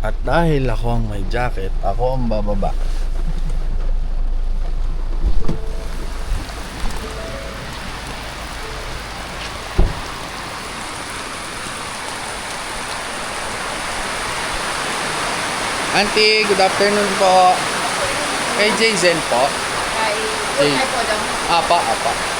At dahil ako ang may jacket, ako ang bababa. Auntie, good afternoon po. Kay Jazen po. Ay, Jay. Apa, apa.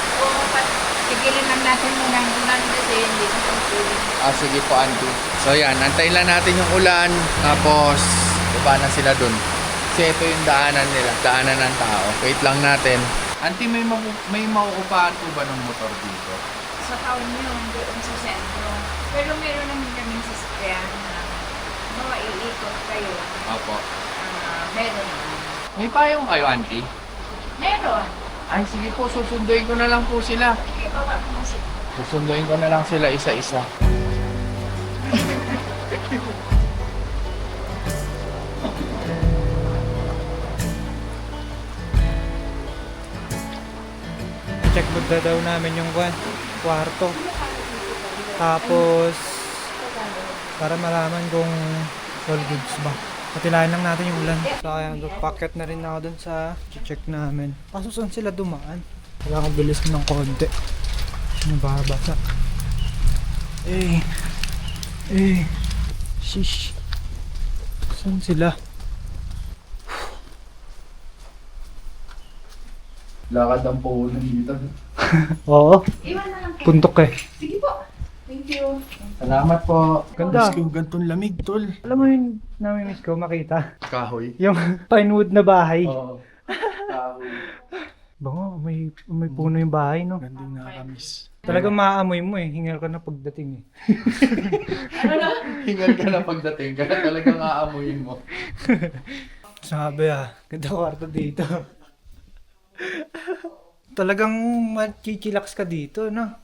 Tigilin lang natin muna ang ulan kasi hindi na tungkulin. Ah, sige po, auntie. So yan, antayin lang natin yung ulan. Tapos, baba na sila dun. Kasi ito yung daanan nila. Daanan ng tao. Wait lang natin. Auntie, may, mau- may mauupahan po ba ng motor dito? Sa taon yun, doon sa sentro. Pero meron naman kaming sasakyan na mga iikot kayo. Opo. Ah, meron naman. May payong kayo, auntie? Meron. Ay, sige po, susunduin ko na lang po sila. Susunduin ko na lang sila isa-isa. check na daw namin yung kwan, kwarto. Tapos, para malaman kung all goods ba. Patilayan lang natin yung ulan. So, kaya packet na rin ako dun sa check namin. Kaso saan sila dumaan? Kailangan bilis ng konti. Nababasa. Eh. Eh. Shish. Saan sila? Lakad ang puhunan dito. Oo. Iwan na lang kayo. Puntok eh. Sige you. Salamat po. Ganda. Miss ko gantong lamig, tol. Alam mo yun, namimiss ko makita. Kahoy. Yung pinewood na bahay. Oo. Kahoy. Bango, may, may puno yung bahay, no? Gandang nakakamiss. Talagang maaamoy mo eh. Hingal ka na pagdating eh. Hingal ka na pagdating, kaya talagang aamuyin mo. Sabi ah, ganda kwarto dito. Talagang machichilax ka dito, no?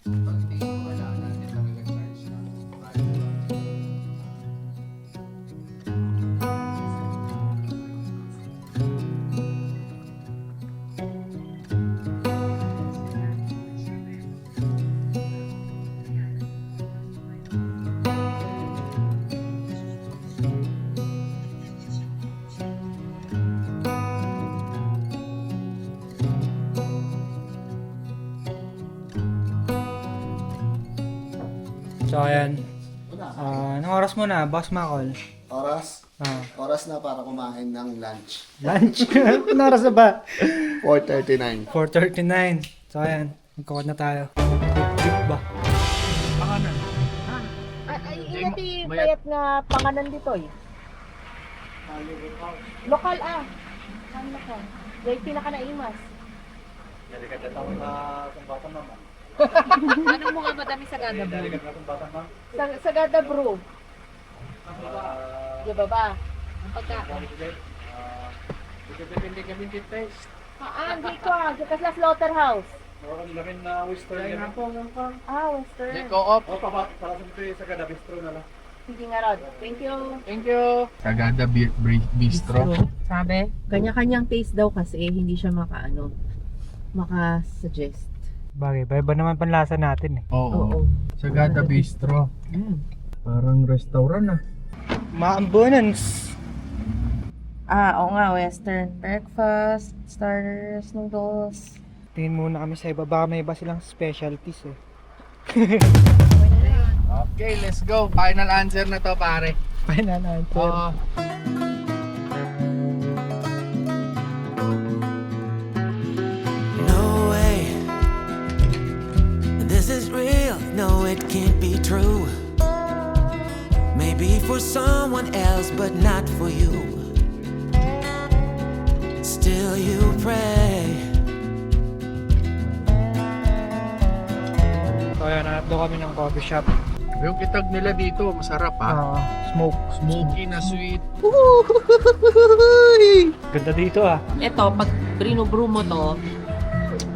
So, ayan. Ah, anong oras mo na, Boss Makol? Oras? Ah, Oras na para kumain ng lunch. lunch. anong oras na ba? 4.39. 4.39. So, ayan. Magkakot na tayo. Jeep ba? Ay, ay inati payat nga panganan dito eh. Lokal ah. Saan lokal? Yung pinakanaimas. Anong mga madami sa ganda mo? Sa, sa Gada Bro. Di ba ba? Ang pagkain. Depende kami eh. Ah, hindi ko ah. Kasi sa slaughterhouse. Kaya na po, lang pa. Ah, Western. Co-op. Sige nga Rod. Thank you. Thank you. Sagada Bistro. Sabi? Kanya-kanyang taste daw kasi hindi siya makaano maka-suggest. Bagay, ba iba naman panlasa natin eh. Oo. Sagada Bistro. Parang restaurant ah. Maambunance. Ah, oo nga, Western. Breakfast, starters, noodles. Tingin muna kami sa iba. Baka may iba silang specialties eh. Okay, let's go. Final answer na to, pare. Final answer. Oo. Can't be true. Maybe for someone else, but not for you. Still, you pray. So, ayan, hanap daw kami ng coffee shop. Yung kitag nila dito, masarap ah. Ah, smoke. Smoky na sweet. Ganda dito ah. Ito, pag brinubrew mo to,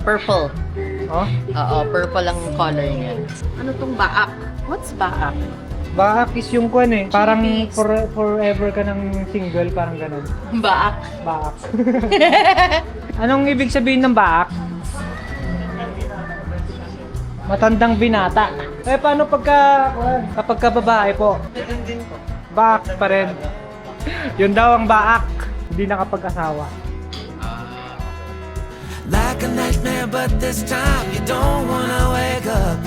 purple. Oh? Oo, purple ang color niya. Ano tong baak? What's baak? Baak is yung kwan eh. Parang for, forever ka ng single, parang ganun. Baak. Baak. Anong ibig sabihin ng baak? Matandang binata. Eh, paano pagka, kapag ka babae po? Baak pa rin. Yun daw ang baak. Hindi nakapag-asawa. Like a nightmare, but this time you don't wanna wake up.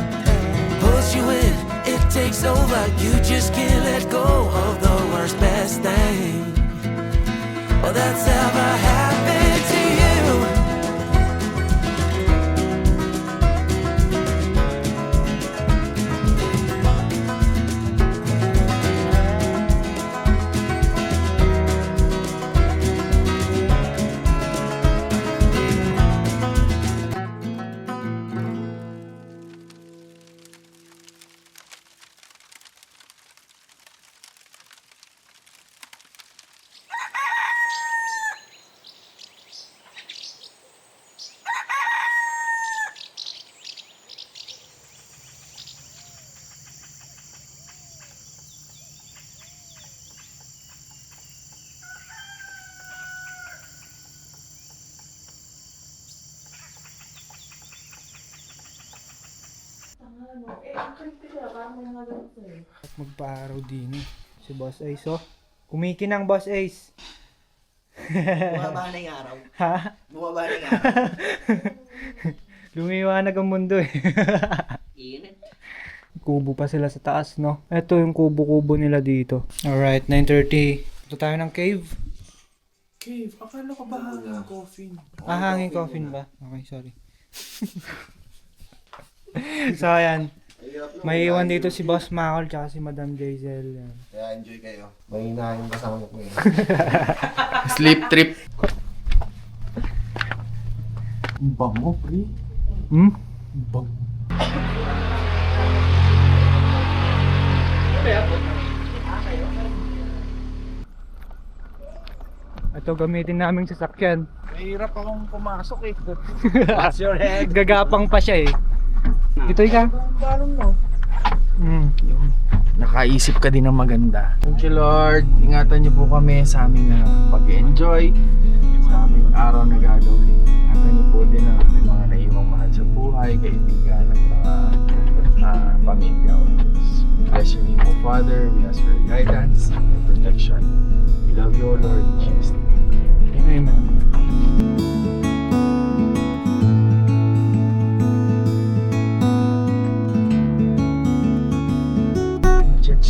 Pulls you in, it takes over. You just can't let go of the worst, best thing. Well, that's ever happened At magpa-araw din eh. Si Boss Ace oh. Kumikinang Boss Ace. Bumaba na yung araw. Ha? Bumaba na yung araw. Lumiwanag ang mundo eh. Init. kubo pa sila sa taas, no? Ito yung kubo-kubo nila dito. Alright, 9.30. Punta tayo ng cave. Cave, akala ko ba hanging coffin? Ah, hanging coffin ba? Okay, sorry. so, ayan. May iwan dito si Boss Macol tsaka si Madam. Yan. Kaya enjoy kayo. Mahina yung kasama ko ngayon. Sleep trip. Bango, pre. Hmm? Bango. Ito gamitin naming sasakyan. Mahirap akong pumasok eh. What's your head? Gagapang pa siya eh. Dito ka. Hmm. Nakaisip ka din ng maganda. Thank you Lord. Ingatan niyo po kami sa aming ah, pag-enjoy. Sa aming araw na gagawin. Ingatan niyo po din ang aming mga naiwang mahal sa buhay, kaibigan at mga ah, pamilya. Bless your name, O Father. We ask for your guidance and protection. We love you, Lord. In Jesus' name. Amen.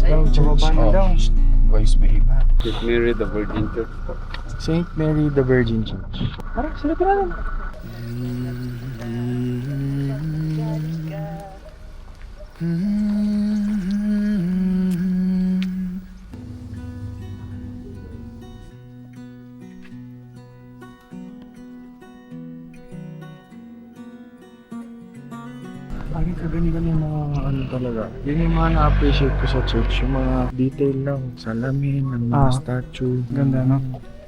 Daw, bumaba na daw. Voice behave ha. St. Mary the Virgin Church. Saint Mary the Virgin Church. Tara, sila pa natin. Ang kagani-gani yung mga ano talaga. Yun yung mga na-appreciate ko sa church. Yung mga detail lang. Salamin, ng mga Ah. statue. Ganda, no?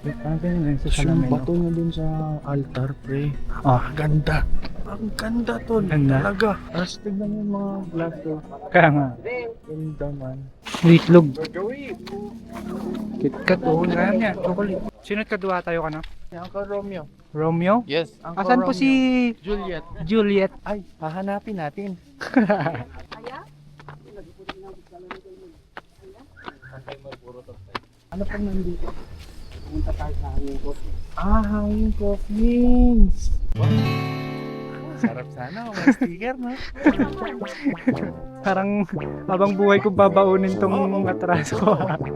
Parang ganyan eh, sa Tapos yung salamin. bato niya dun sa altar, pre. Ah. Ganda. Ang ganda to. Ganda. Talaga. Tapos tignan mo yung mga black to. Kaya nga. Ganda man. Itlog. KitKat, oo. Oh, nga niya. Chocolate. Sino kadua tayo ka na? Yan ka, Romeo. Romeo? Yes. Uncle Asan po Romeo. si Juliet? Juliet? Ay, hahanapin natin. ano pang nandito? Pumunta tayo sa hanging coffee. Ah, hanging coffins. Sarap sana kung may sticker, no? Parang habang buhay ko babaunin tong atraso ko.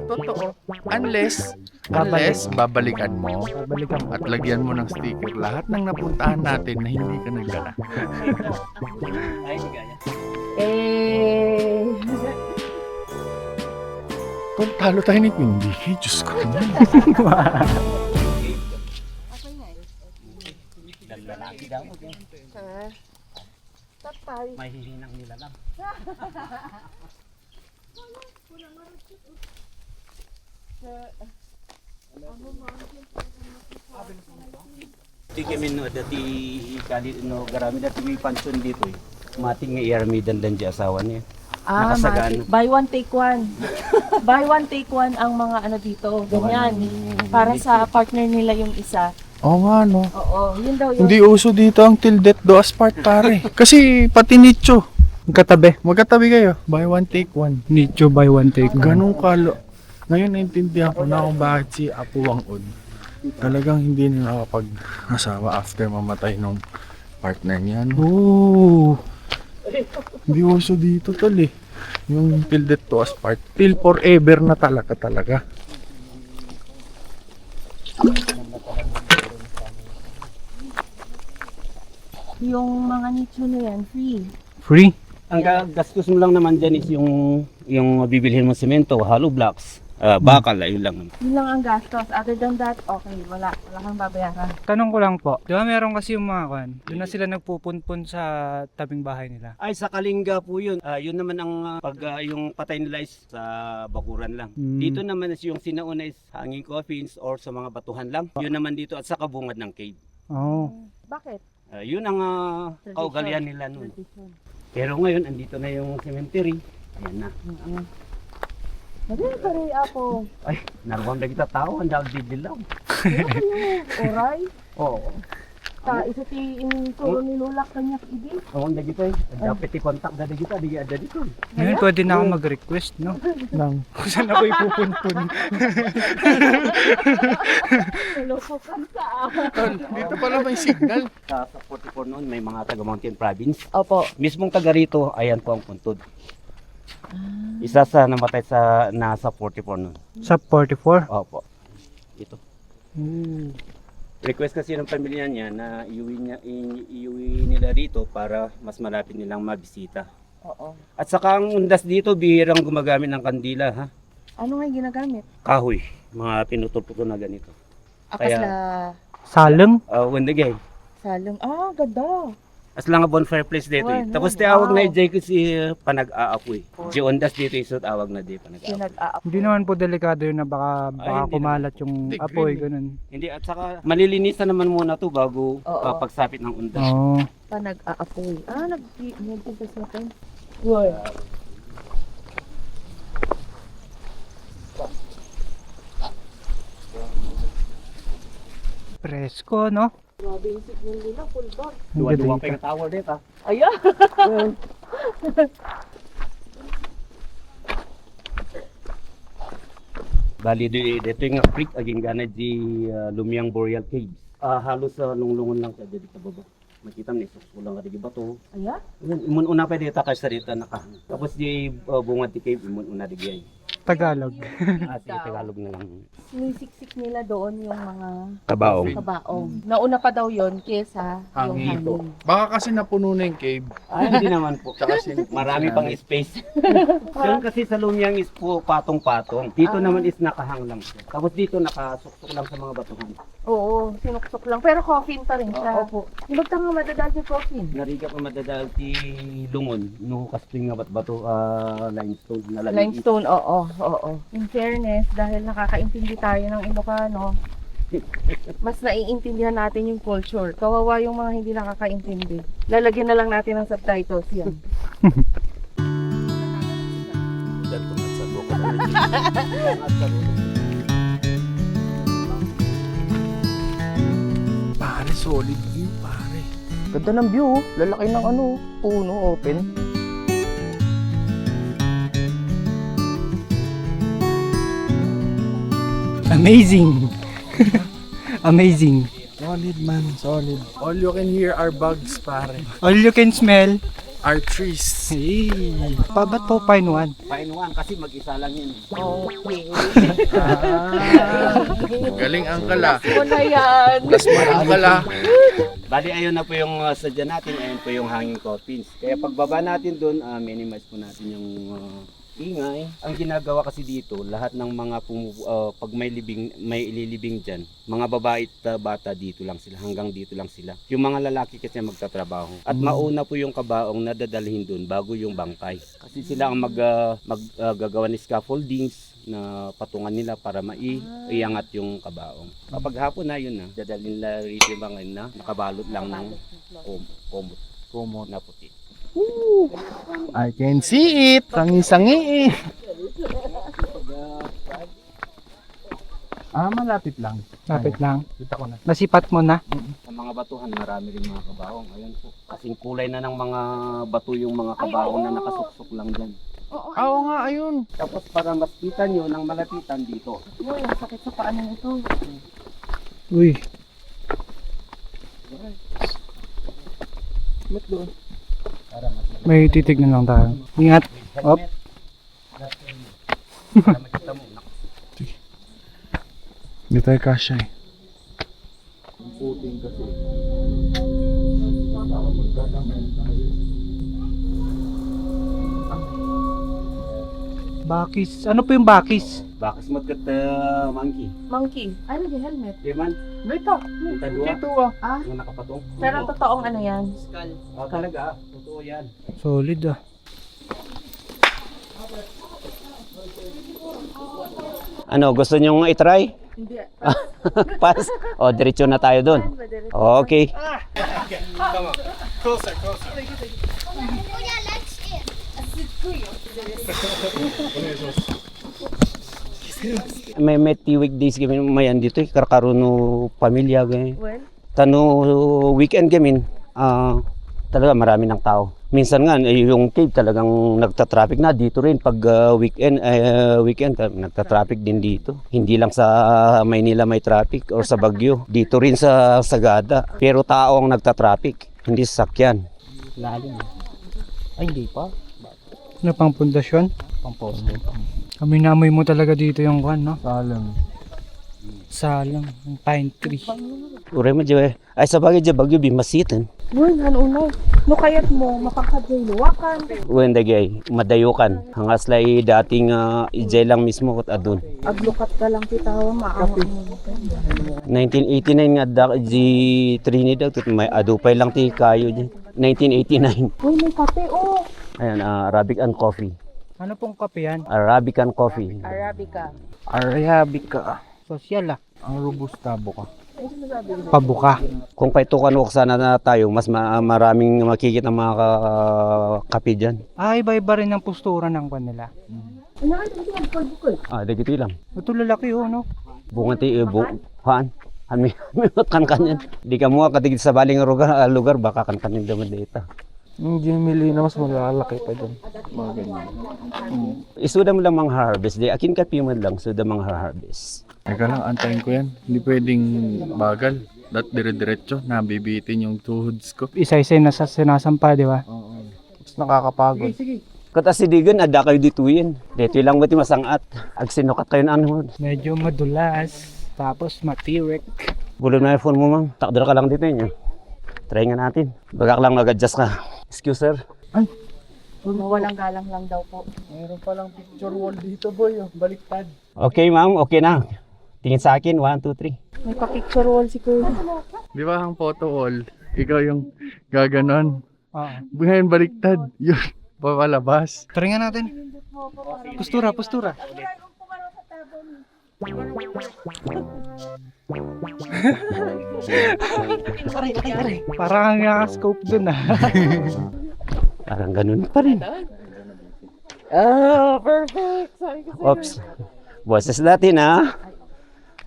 Totoo. Unless, Babalik. unless babalikan mo Babalikan mo. at lagyan mo ng sticker lahat ng napuntahan natin na hindi ka nagdala. Ay, hindi kaya. Eh, Kung talo tayo ni Queen Vicky, Diyos ko. Lalaki daw. May hihinang nila lang. Di kami no dati kali no garami dati may pansion dito eh. Mating nga iarmi dandan di asawa niya. ah, Nakasagaan. mati- buy one take one. buy one take one ang mga ano dito. Ganyan. Para sa partner nila yung isa. Oo nga, no. Oo, yun daw yun. Hindi uso dito ang till death do as part, pare. Kasi pati nicho. Katabi. Magkatabi kayo. Buy one, take one. Nicho by one take. Ganun kalo. Ngayon naintindihan ko na kung bakit si Apo Wangod talagang hindi na nakapag-asawa after mamatay nung partner niya. No? Oo. Hindi uso dito tol eh. Yung till death to us part. Till forever na talaga talaga. Yung mga nicho na yan, free. Free? Ang ga- gastos mo lang naman dyan is yung, yung bibilhin mo semento, hollow blocks, ah, bakal, ayun lang naman. Yun lang ang gastos. Other than that, okay, wala. Wala kang babayaran. Tanong ko lang po. Di ba meron kasi yung mga kwan? Doon na sila nagpupunpun sa tabing bahay nila. Ay, sa Kalinga po yun. Ah, yun naman ang ah, pag ah, yung patay nila is sa bakuran lang. Mm. Dito naman is yung sinauna is hanging coffins or sa mga batuhan lang. Yun naman dito at sa kabungad ng cave. Oo. Bakit? Ah, yun ang uh, kaugalian nila noon. Pero ngayon, andito na yung cemetery. Ayan na. Rin ako. Ay, naruwang na kita tao. Ang dami dilaw. Oray. Oo. Ta isa ti in turo ni Lola kanya idi. Oo, ang dagito eh. Ang dapat i-contact na dagito. Di ada dito. Ngayon pwede na ako mag-request, no? Nang kung saan ako ipupunpun. Nalokokan ka. Tol, dito pala may signal. Sa, sa 44 noon, may mga taga Mountain Province. Opo. Mismong taga rito, ayan po ang puntod. Isa sa namatay sa nasa 44 noon. Sa 44? Opo. Ito. Ooh. Request kasi ng pamilya niya na iuwi, niya, iuwi nila rito para mas malapit nilang mabisita. Oo. At saka ang undas dito, bihirang gumagamit ng kandila, ha? Ano nga yung ginagamit? Kahoy, mga pinutol-putol na ganito. Akas Kaya- na Saleng? Uh, wendigay. salong. Ah, ganda. As lang nga bonfire place dito. eh. Tapos tiawag na ijay kasi uh, panag-aapoy. Di ondas dito isot awag na di panag-aapoy. Pinag-aap. Hindi naman po delikado yun na baka, baka hindi kumalat yung Hindi, apoy, green. ganun. Hindi at saka malilinisan naman muna to bago Oo. uh, pagsapit ng undas. Oo. Panag-aapoy. Ah, nag-nagtigas natin. Wow. Presko, no? Grabe yung signal nila, full bar. Ang Duwa-duwa pa yung tower dito. ah. Ayan. Bali di- dito yung creek aging gana di uh, Lumiang Boreal Caves. Ah, halos sa lunglungon lang sa dito sa baba. Makita mo ni kulang ka di bato. Ayan. Imun una pa dito ka sa dito naka. Tapos di uh, bungad ti cave imun una di gay. Tagalog. Ah, sige, Tagalog na lang. Sinisiksik nila doon yung mga Kabaong. kabaong. Nauna pa daw yon kesa yung Hangin. hangin. Baka kasi napuno na yung cave. Ay, hindi naman po. Tsaka sin- Marami pang space. Doon kasi sa Lumiang is po patong-patong. Dito naman is nakahang lang siya. Tapos dito nakasuksok lang sa mga batuhan. Oo, sinuksok lang. Pero coffin pa rin siya. Opo. Ibag tanga madadal si coffin. Nariga pa madadal ti lungon. No kaspring nga ba't bato ah, limestone. Nalagay Limestone, oo, oo. In fairness, dahil nakakaintindi tayo ng Ilocano, mas naiintindihan natin yung culture. Kawawa yung mga hindi nakakaintindi. Lalagyan na lang natin ng subtitles yan. Pare, solid view, pare. Ganda ng view, oh. lalaki ng ano, puno, open. Amazing! Amazing. Solid man, solid. All you can hear are bugs, pare. All you can smell. Are trees. Hey! Pa, ba't po pine one? Painuan kasi mag-isa lang yun. Okay. Ah, galing ang kala. Mo na yan. Plus one ang kala. Bali ayun na po yung uh, sadya natin, ayun po yung hanging coffins. Kaya pagbaba natin doon, ah, minimize po natin yung ah, ingay. Ang ginagawa kasi dito, lahat ng mga pumu- ah, pag may libing, may ililibing diyan, mga babae at ah, bata dito lang sila, hanggang dito lang sila. Yung mga lalaki kasi magtatrabaho. At mauna po yung kabaong na dadalhin doon bago yung bangkay. Kasi sila ang mag, ah, mag ah, gagawa ni scaffoldings na patungan nila para maiangat yung kabaong. Kapag hapon na yun na, dadalhin nila rito yung mga na nakabalot lang ng kom komot. Komot na puti. I can see it. Sangi-sangi eh. Ah, malapit lang. Lapit lang. Kita ko na. Nasipat mo na. Sa mga batuhan, marami rin mga kabaong. Ayan po. Kasing kulay na ng mga bato yung mga kabaong na nakasuksok lang dyan. Oo, Ah, Oo nga, ayun. Tapos para mas kita nyo ng malapitan dito. Uy, ang sakit sa paa na ito. Uy, Para mas may titignan lang tayo. Ingat. Naku, Hindi tayo kasya eh. ang puting kasi. Bakis. Ano po yung bakis? Bakit mo kat uh, monkey? Monkey. Ano di helmet? Di man? Dito. Dua. Dito ah. Ah, Yung nakapatong. pero totoong ano yan? Oh, talaga. Totoo yan. Solid ah. Ano, gusto nyo i-try? Hindi. Pass. O, diretso na tayo doon. Okay. may may tiwik days kami mayan dito eh, karkaruno pamilya ganyan. Well, Tano weekend kami, ah talaga marami ng tao. Minsan nga eh, yung cave talagang nagta-traffic na dito rin pag ah, weekend eh, weekend ka- nagta-traffic din dito. Hindi lang sa Maynila may traffic or sa Baguio, dito rin sa Sagada. Pero tao ang nagta-traffic, hindi sasakyan. Lalim. Ay hindi pa. Ano pang pundasyon? Pang poste. Kami namoy mo talaga dito yung kwan, no? Salam. Salang, yung pine tree. Ure mo dyan. Ay sa bagay dyan, Bagyo bimasitin. Uy, hanunay. No kayat mo, mapangkadyoy luwakan. Uwen dagay, madayukan. Hangas lay dating uh, ijay lang mismo kot adun. Aglukat ka lang kita wa maamo. 1989 nga da di Trinidad tut may adupay lang ti kayo di. 1989. Uy, may kape oh. Ayan, ah, Arabic and coffee. Ano pong kape yan? Arabic and coffee. Arabica. Arabica. Sosyal ah. Ang robusta buka. Pabuka. Kung kay tukan sana na tayo, mas ma- maraming makikita mga ka- kape dyan. Ah, iba-iba rin ang postura ng kwan nila. Bukol-bukol. Ah, dagito lang. Ito lalaki oh, no? Bunga ti ibu. Haan. Ami, kan kanyan. Di ka mo katigit sa baling lugar, ah, lugar baka kan kanyan daman dito. Hindi mili na mas malalaki pa dyan. Mga ganyan. Isuda mo lang mga harvest. Di akin kape mo lang, suda mga harvest. Teka lang, antayin ko yan. Hindi pwedeng bagal. Dat dire-diretso, nabibitin yung tuhods ko. Isa-isa na sa sinasampa, di ba? Oo. Mas nakakapagod. Kata si Digan, ada kayo dituin. Dito lang buti masangat. Ag sinukat kayo na ano. Medyo madulas. Tapos matirek. Bulong na yung phone mo, ma'am. Takdara ka lang dito yun. Try nga natin. Baga ka lang mag-adjust ka. Excuse, sir. Walang galang lang daw po. Meron palang picture wall dito, boy. Oh. Baliktad. Okay, ma'am. Okay na. Tingin sa akin. One, two, three. May pa-picture wall si Kuya. Di ba ang photo wall? Ikaw yung gaganon. Oo. Ngayon baliktad. Yun. Papalabas. Try nga natin. Postura, postura. Parang ang naka-scope dun ah. Parang ganun pa rin. Oh, perfect. Sorry ko Oops. Boses natin, ha?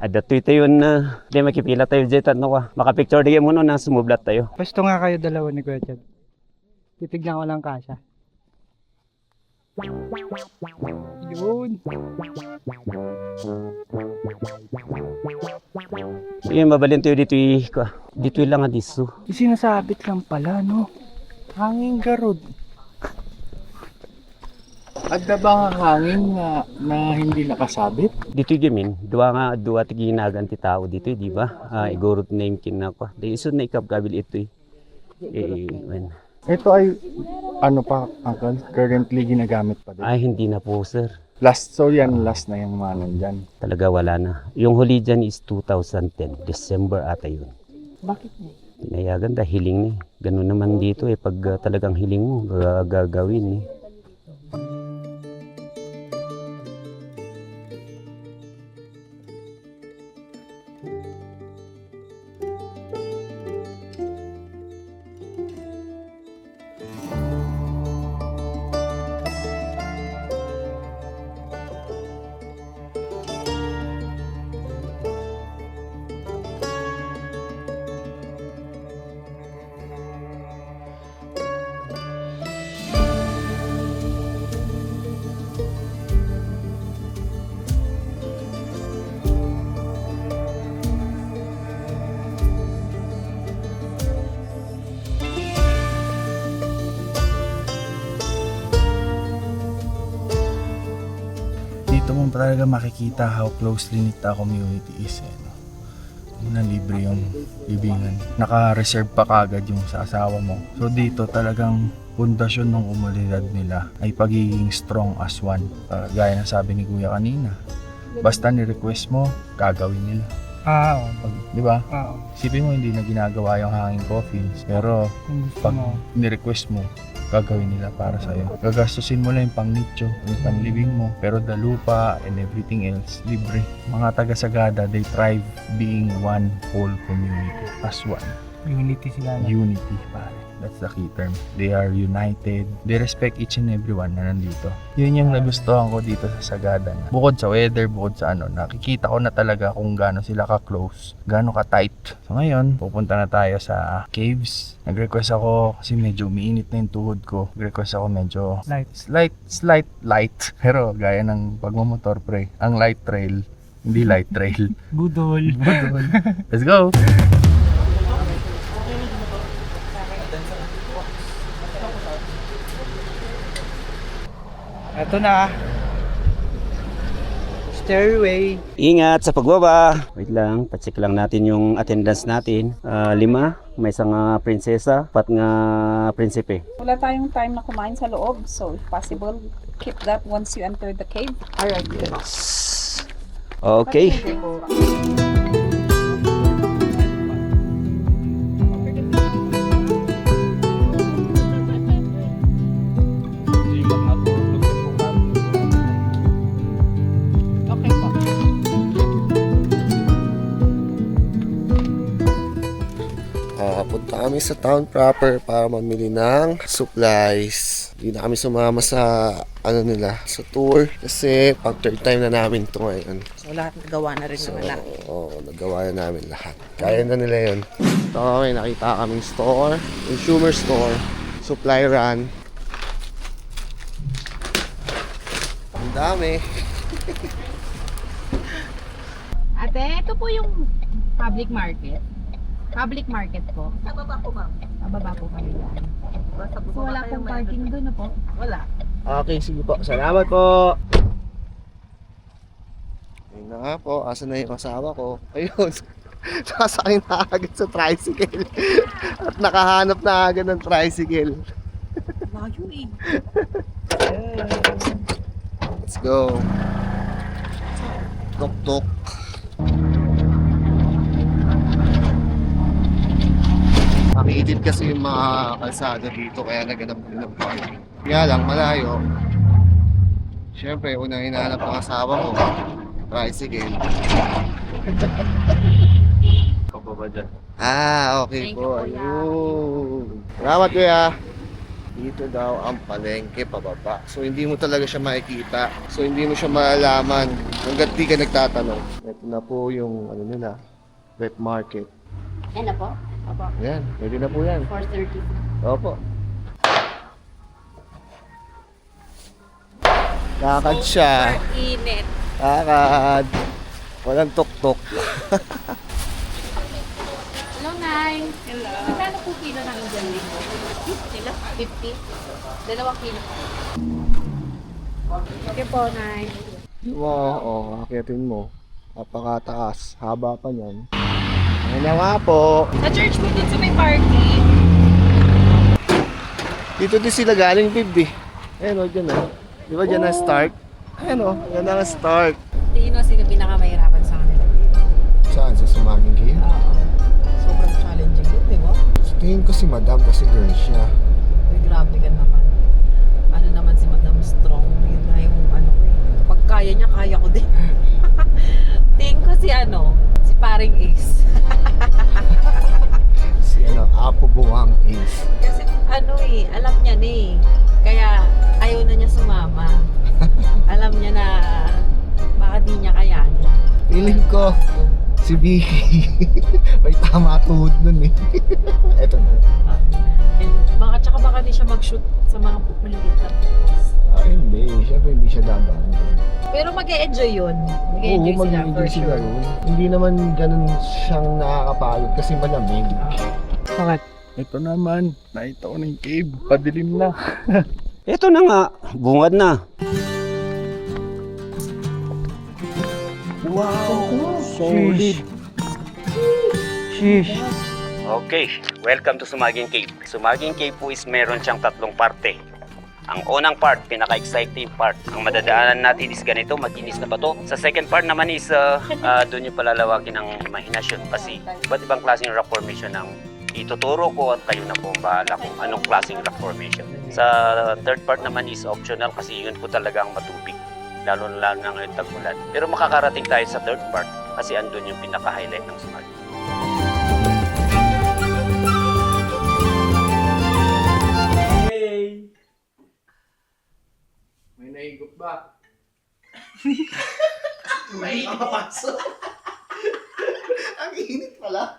Ada to ito yun na. Hindi, makipila tayo dyan. Tanto ka. Makapicture di mo no na sumublat tayo. Pwesto nga kayo dalawa ni Kuya Chad. Titignan ko lang kasha. Yun. Sige, mabalin tayo dito. Kwa- Dito lang nga diso. Isinasabit lang pala, no? Hanging garod. Agda ba ang hangin na, na hindi nakasabit? Dito gamin, dua nga dua ti ginagan ti tao dito, eh, di ba? Ah, igurot name kin na ko. Di iso na ito eh. Eh, when, Ito ay ano pa, uncle? Currently ginagamit pa din. ay hindi na po sir. Last, so yan, last na yung mga nandyan. Talaga wala na. Yung huli dyan is 2010, December ata yun. Bakit na? Pinayagan dahil hiling ni. Ganun naman dito eh, pag ah, talagang hiling mo, ga- gagawin eh. Mo talaga makikita how closely knit a community is. Eh, no? na libre yung libingan. Naka-reserve pa kagad yung sa asawa mo. So dito talagang pundasyon ng komunidad nila ay pagiging strong as one. Ah, gaya ng sabi ni Kuya kanina. Basta ni-request mo, gagawin nila. Ah, oo. Pag, di ba? Oo. Isipin mo hindi na ginagawa yung hanging coffins. Pero pag ni-request mo, gagawin nila para sa'yo. Gagastusin mo lang yung pang nicho, yung panlibing mo. Pero the lupa and everything else, libre. Mga taga Sagada, they thrive being one whole community. As one. Unity sila. Unity, pare. That's the key term. They are united. They respect each and everyone na nandito. Yun yung nagustuhan ko dito sa Sagada. Na. Bukod sa weather, bukod sa ano, nakikita ko na talaga kung gaano sila ka-close, gaano ka-tight. So ngayon, pupunta na tayo sa caves. Nag-request ako kasi medyo umiinit na yung tuhod ko. Nag-request ako medyo Light. slight, slight light. Pero gaya ng pagmamotor pre, ang light trail, hindi light trail. Budol. Let's go! Ito na. Stairway. Ingat sa pagbaba. Wait lang, pacheck lang natin yung attendance natin. Ah, lima, may isang ah, prinsesa, pat nga prinsipe. Wala tayong time na kumain sa loob. So, if possible, keep that once you enter the cave. Alright. Yes. Okay. Okay punta kami sa town proper para mamili ng supplies. Hindi na kami sumama sa ano nila, sa tour kasi pang third time na namin to ngayon. So, lahat gawa na rin So, naman oo, nagawa na namin lahat. Kaya na nila yun. Ito kami, nakita kaming store, consumer store, supply run. Ang dami. Ate, ito po yung public market. Public market po. Sa baba po, ma'am. Sa baba po kami yan. So, wala pong parking doon na po? Wala. Okay, sige po. Salamat po. Ayun na nga po, asa na yung asawa ko. Ayun, sasakay na agad sa tricycle. At nakahanap na agad ng tricycle. Layo eh. Let's go. Tok Makitid kasi yung mga kalsada dito kaya naganap din ng parking. Kaya lang, malayo. Siyempre, unang hinahanap ng asawa ko, tricycle. Pababa dyan. Ah, okay Thank po. you. Ayun. Salamat, kuya. Dito daw ang palengke pababa. So, hindi mo talaga siya makikita. So, hindi mo siya malalaman hanggat di ka nagtatanong. Ito na po yung, ano nila, wet market. Yan na po. Opo. Ayan, pwede na po yan. 4.30. Opo. Lakad siya. Init. Lakad. Walang tok-tok. Hello, Nay. Hello. Magkano po kilo ng Indian Limo? Kilo? 50? Dalawang kilo. Okay po, Nay. Mo, oh, akitin mo. Napakataas. Haba pa niyan. Ayun na nga po. Sa church po dun sa may parking. Dito din sila galing, babe. eh. Ayun o, dyan o. Di ba dyan na start? Ayun o, yan na start. Tingin mo sino pinakamahirapan sa kanila. Saan? Sa Sumaging Cave? Oo. Sobrang challenging yun, di ba? So, tingin ko si Madam kasi girl siya. Si Vicky. May tama tuhod nun eh. Eto na. And baka tsaka baka di siya mag-shoot sa mga maliliit na photos. Ah, hindi. Siyempre hindi siya dadaan. Pero mag-e-enjoy yun. Oo, Mag-e-enjoy sila for mag-enjoy sila sure. yun. Hindi naman ganun siyang nakakapagod kasi malamig. Bakit? Ito naman, nakita ko na yung cave, padilim na. Ito na nga, bungad na. Wow! Solid. Sheesh. Okay, welcome to Sumaging Cave. Sumaging Cave po is meron siyang tatlong parte. Ang unang part, pinaka-exciting part. Ang madadaanan natin is ganito, makinis na bato. Sa second part naman is uh, uh, doon yung palalawagin ng imahinasyon kasi iba't ibang klaseng rock formation ang ituturo ko at kayo na po ang bahala kung anong klaseng rock formation. Sa third part naman is optional kasi yun po talaga ang matubig. Lalo na lalo na ngayon tag-ulan. Pero makakarating tayo sa third part kasi andun yung pinaka-highlight ng Sumaging. May naigup ba? Ang init pala.